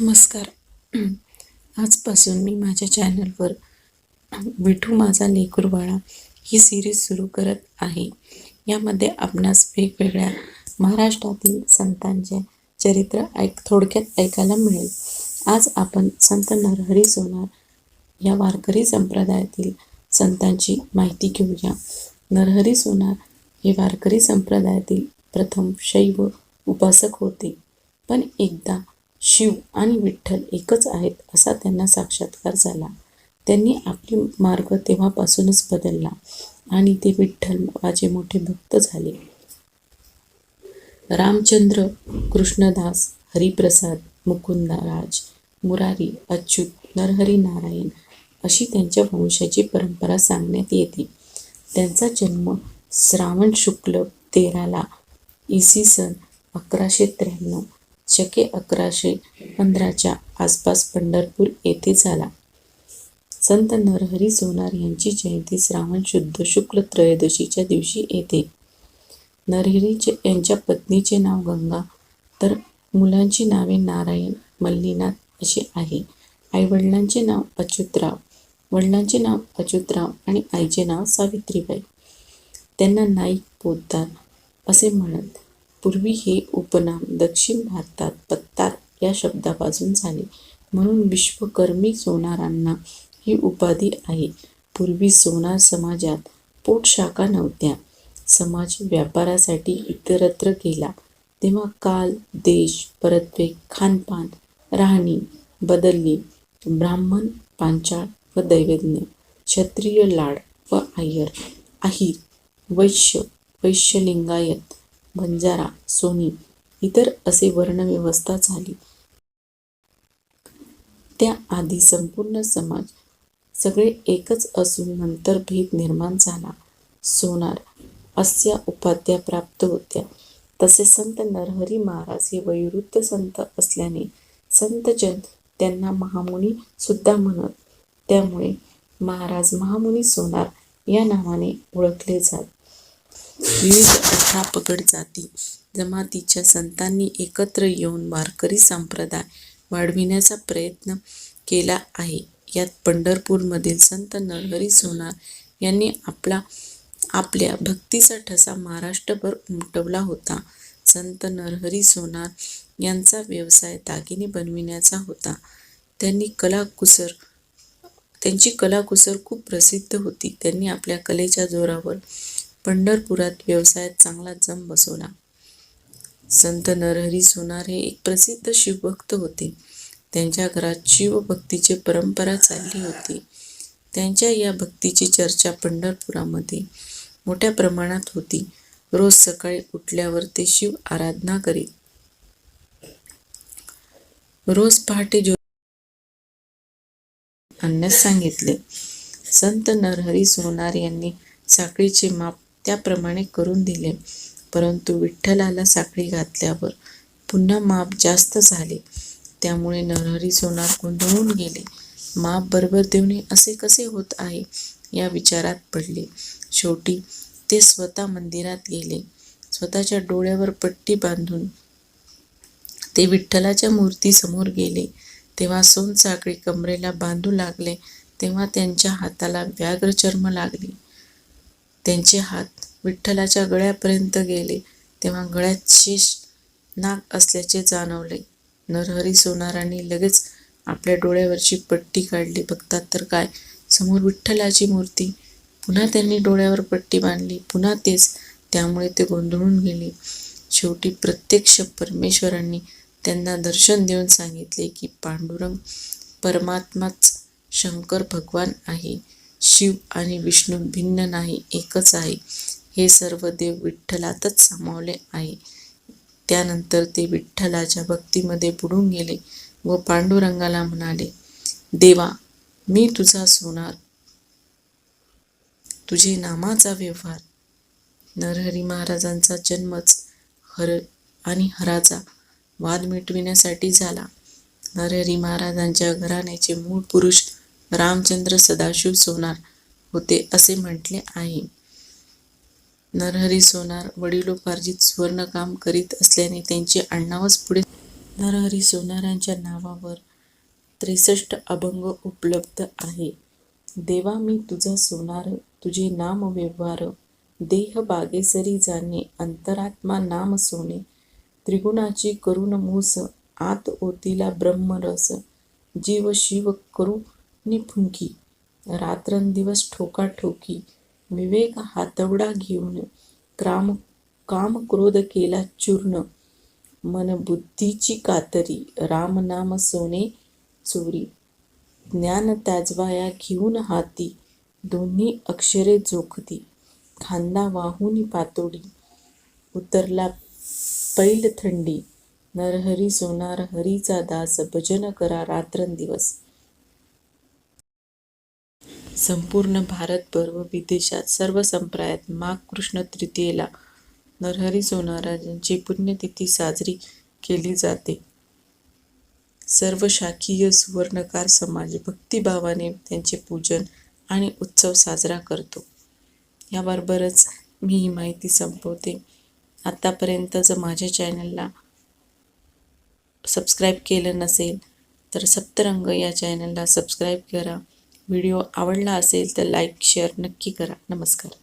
नमस्कार. आजपासून मी माझ्या चॅनलवर विठू माझा लेकरबाळा ही सिरीज सुरू करत आहे. यामध्ये आपणास वेगवेगळ्या महाराष्ट्रातील संतांचे चरित्र ऐक थोडक्यात ऐकायला मिळेल. आज आपण संत नरहरी सोनार या वारकरी संप्रदायातील संतांची माहिती घेऊया. नरहरी सोनार हे वारकरी संप्रदायातील प्रथम शैव उपासक होते. पण एकदा शिव आणि विठ्ठल एकच आहेत असा त्यांना साक्षात्कार झाला. त्यांनी आपली मार्ग तेव्हापासूनच बदलला आणि ते विठ्ठल माझे मोठे भक्त झाले. रामचंद्र कृष्णदास हरिप्रसाद मुकुंदराज मुरारी अच्युत नरहरी नारायण अशी त्यांच्या वंशाची परंपरा सांगण्यात येते. त्यांचा जन्म श्रावण शुक्ल तेराला इसवी सन अकराशे त्र्याण्णव शके अकराशे पंधराच्या आसपास पंढरपूर येथे झाला. संत नरहरी सोनार यांची जयंती श्रावण शुद्ध शुक्ल त्रयोदशीच्या दिवशी येते. नरहरी यांच्या पत्नीचे नाव गंगा तर मुलांची नावे नारायण मल्लीनाथ अशी आहे. आईवडिलांचे नाव अच्युतराव वडिलांचे नाव अच्युतराव आणि आईचे नाव सावित्रीबाई. त्यांना नाईक पोद्दार असे म्हणत पूर्वी हे उपनाम दक्षिण भारतात पत्तार या शब्दापासून झाले. म्हणून विश्वकर्मी सोनारांना ही उपाधी आहे. पूर्वी सोनार समाजात पोटशाखा नव्हत्या. समाज व्यापारासाठी इतरत्र गेला. तेव्हा काल देश परत्वे खानपान राहणी बदलली. ब्राह्मण पांचाळ व दैवज्ञ क्षत्रिय लाड व आयर आहिर वैश्य वैश्यलिंगायत बंजारा सोनी इतर असे वर्णव्यवस्था झाली. त्या आधी संपूर्ण समाज सगळे एकच असून नंतर भेद निर्माण झाला. सोनार अस्या उपाध्या प्राप्त होत्या. तसे संत नरहरी महाराज हे वैवृत्त संत असल्याने संतजन त्यांना महामुनी सुद्धा म्हणत त्यामुळे महाराज महामुनी सोनार या नावाने ओळखले जात. विविध अठरा पगड जाती जमातीच्या संतांनी एकत्र येऊन वारकरी संप्रदाय वाढविण्याचा प्रयत्न केला आहे. यात पंढरपूरमधील संत नरहरी सोनार यांनी आपला आपल्या भक्तीचा ठसा महाराष्ट्रभर उमटवला होता. संत नरहरी सोनार यांचा व्यवसाय दागिने बनविण्याचा होता. त्यांनी कलाकुसर त्यांची कलाकुसर खूप प्रसिद्ध होती. त्यांनी आपल्या कलेच्या जोरावर पंढरपुरात व्यवसायात चांगला जम बसवला. संत नरहरी सोनार हे एक प्रसिद्ध शिवभक्त होते. त्यांच्या घरात शिवभक्तीची परंपरा चालली होती. त्यांच्या या भक्तीची चर्चा पंढरपुरामध्ये मोठ्या प्रमाणात होती. रोज सकाळी उठल्यावर ते शिव आराधना करीत. रोज पहाटे जो आणण्यास सांगितले. संत नरहरी सोनार यांनी साखळीचे माप त्याप्रमाणे करून दिले. परंतु विठ्ठलाला साखळी घातल्यावर पुन्हा माप जास्त झाले. त्यामुळे नरहरी सोनार गोंधळून गेले. माप बरोबर देऊन असे कसे होत आहे? या विचारात पडले. शेवटी ते स्वतः मंदिरात गेले. स्वतःच्या डोळ्यावर पट्टी बांधून ते विठ्ठलाच्या मूर्तीसमोर गेले. तेव्हा सोनसाखळी कमरेला बांधू लागले. तेव्हा त्यांच्या हाताला व्याघ्रचर्म लागले. त्यांचे हात विठ्ठलाच्या गळ्यापर्यंत गेले तेव्हा गळ्यात शेष नाक असल्याचे जाणवले. नरहरी सोनारांनी लगेच आपल्या डोळ्यावरची पट्टी काढली. बघतात तर काय? समोर विठ्ठलाची मूर्ती. पुन्हा त्यांनी डोळ्यावर पट्टी बांधली. पुन्हा तेच. त्यामुळे ते गोंधळून गेले. शेवटी प्रत्यक्ष परमेश्वरांनी त्यांना दर्शन देऊन सांगितले की पांडुरंग परमात्माच शंकर भगवान आहे. शिव आणि विष्णू भिन्न नाही एकच आहे. हे सर्व देव विठ्ठलातच सामावले आहे. त्यानंतर ते विठ्ठलाच्या भक्तीमध्ये बुडून गेले व पांडुरंगाला म्हणाले देवा मी तुझा सोनार तुझे नामाचा व्यवहार नरहरी महाराजांचा जन्मच हर आणि हराचा वाद मिटविण्यासाठी झाला. नरहरी महाराजांच्या घराण्याचे मूळ पुरुष रामचंद्र सदाशिव सोनार होते असे म्हटले आहे. नरहरी सोनार वडिलोपार्जित सुवर्णकाम करीत असल्याने त्यांचे आडनावच पुढे नरहरी सोनारांच्या नावावर त्रेसष्ट अभंग उपलब्ध आहे. देवा मी तुझा सोनार तुझे नाम व्यवहार देह बागेसरी जाणे अंतरात्मा नाम सोने त्रिगुणाची करुण मूस आत ओतीला ब्रह्मरस जीव शिव करू निफुंकी रात्रंदिवस ठोका ठोकी विवेक हातवडा घेऊन क्राम काम क्रोध केला चूर्ण. मन बुद्धीची कातरी राम नाम सोने चोरी. ज्ञान त्याजवाया घेऊन हाती दोन्ही अक्षरे जोखती. खांदा वाहुनी पातोडी उतरला पैल थंडी नरहरी सोनार हरीचा दास भजन करा रात्रंदिवस. संपूर्ण भारतभर व विदेशात सर्व संप्रदायात माघ कृष्ण तृतीयेला नरहरी सोनाराजांची पुण्यतिथी साजरी केली जाते. सर्व शाखीय सुवर्णकार समाज भक्तिभावाने त्यांचे पूजन आणि उत्सव साजरा करतो. याबरोबरच मी ही माहिती संपवते. आत्तापर्यंत जर माझ्या चॅनलला सबस्क्राईब केलं नसेल तर सप्तरंग या चॅनलला सबस्क्राईब करा. व्हिडिओ आवडला असेल तर लाईक शेअर नक्की करा. नमस्कार.